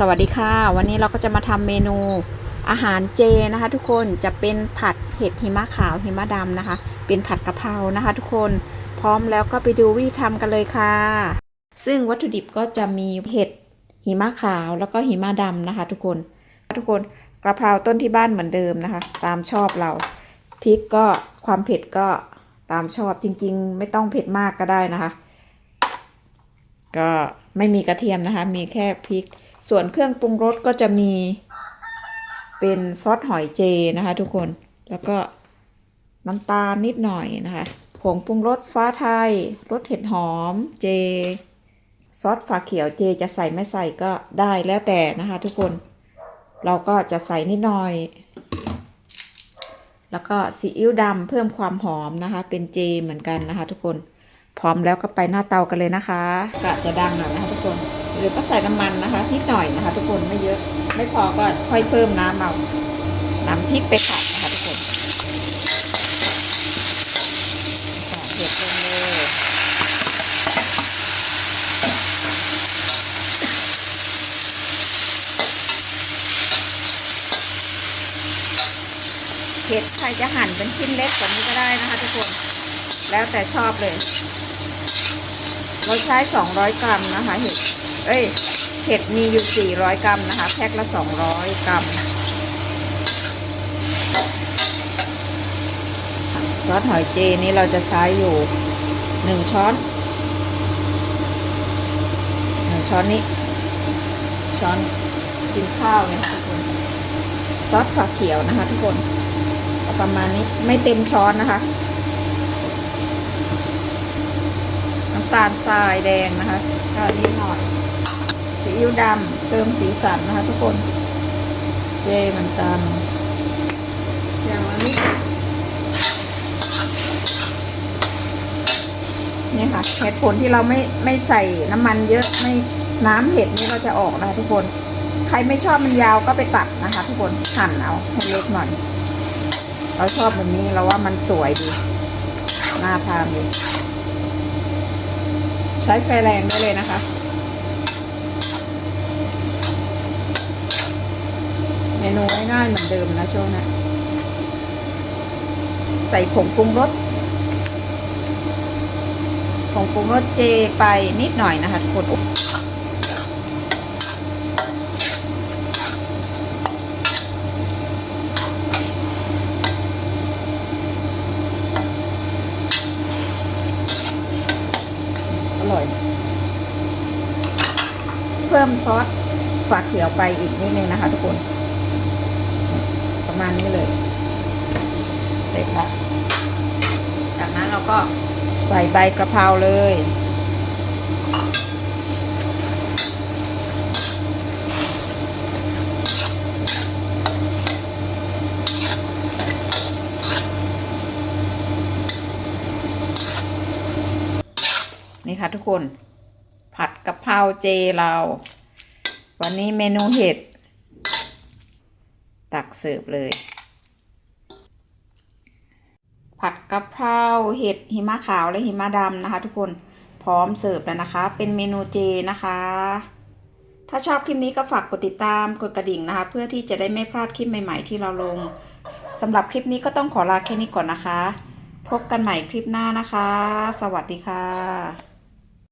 สวัสดีค่ะ วันนี้เราก็จะมาทำเมนูอาหารเจนะคะทุกคนจะเป็นผัดเห็ดหิมะขาวหิมะดำนะคะ เป็นผัดกะเพรานะคะ ทุกคนพร้อมแล้วก็ไปดูวิธีทำกันเลยค่ะ ซึ่งวัตถุดิบก็จะมีเห็ดหิมะขาวแล้วก็หิมะดำนะคะ ทุกคนทุกคนกระเพราต้นที่บ้านเหมือนเดิมนะคะ ตามชอบเราพริกก็ความเผ็ดก็ตามชอบจริง ๆ ไม่ต้องเผ็ดมากก็ได้นะคะ ก็ไม่มีกระเทียมนะคะ มีแค่พริก ส่วนเครื่องปรุงรสก็จะมีเป็นซอสหอยเจนะคะทุกคน แล้วก็น้ำตาลนิดหน่อยนะคะ ผงปรุงรสฟ้าไทย รสเห็ดหอมเจ ซอสฝาเขียวเจจะใส่ไม่ใส่ก็ได้แล้วแต่นะคะทุกคน เราก็จะใส่นิดหน่อย แล้วก็ซีอิ๊วดำเพิ่มความหอมนะคะ เป็นเจเหมือนกันนะคะทุกคน พร้อมแล้วก็ไปหน้าเตากันเลยนะคะกะจะดังหน่อยนะคะทุกคน หรือก็ใส่น้ำมันนะคะนิดหน่อยนะคะ ทุกคนไม่เยอะ ไม่พอก็ค่อยเพิ่มน้ำเอาน้ำพริกไปผัดนะคะทุกคนค่ะเดือดลงเลยเห็ดใครจะหั่นเป็นชิ้นเล็กกว่านี้ก็ได้นะคะทุกคน แล้วแต่ชอบเลยเราใช้ 200 กรัมนะคะเห็ด เอ้ยเห็ดมีอยู่ 400 กรัมนะคะ แพ็คละ 200 กรัม ซอสหอยเจนี้เราจะใช้อยู่ 1 ช้อน 1 ช้อนนี้ ช้อนกินข้าวเนี่ยค่ะทุกคน ซอสฝักเขียวนะคะ ทุกคนประมาณนี้ไม่เต็มช้อนนะคะ น้ำตาลทรายแดงนะคะก็นิดหน่อย อิ๊วดำเติมสีสันนะคะทุกคน เจมือนกันอย่างละนิดนี่ค่ะเหตุผลที่เราไม่ไม่ใส่น้ำมันเยอะไม่น้ำเห็ดนี่เราจะออกนะคะทุกคน ใครไม่ชอบมันยาวก็ไปตัดนะคะ ทุกคนหั่นเอาให้เล็กหน่อย เราชอบแบบนี้เราว่ามันสวยดีน่าทานดีใช้ไฟแรงได้เลยนะคะ มนูง่ายๆเหมือนเดิมนะช่วงนี้ใส่ผงปรุงรสผงปรุงรสเจไปนิดหน่อยนะคะทุกคนอร่อย เพิ่มซอสฝาเขียวไปอีกนิดนึงนะคะทุกคน ประมาณนี้เลย เสร็จแล้วจากนั้นเราก็ใส่ใบกระเพราเลย นี่ค่ะทุกคน ผัดกะเพราเจเรา วันนี้เมนูเห็ด ตักเสิร์ฟเลย ผัดกะเพราเห็ดหิมะขาวและหิมะดำนะคะ ทุกคนพร้อมเสิร์ฟแล้วนะคะ เป็นเมนูเจนะคะ ถ้าชอบคลิปนี้ก็ฝากกดติดตามกดกระดิ่งนะคะ เพื่อที่จะได้ไม่พลาดคลิปใหม่ๆ ที่เราลงสำหรับคลิปนี้ก็ต้องขอลาแค่นี้ก่อนนะคะ พบกันใหม่คลิปหน้านะคะ สวัสดีค่ะ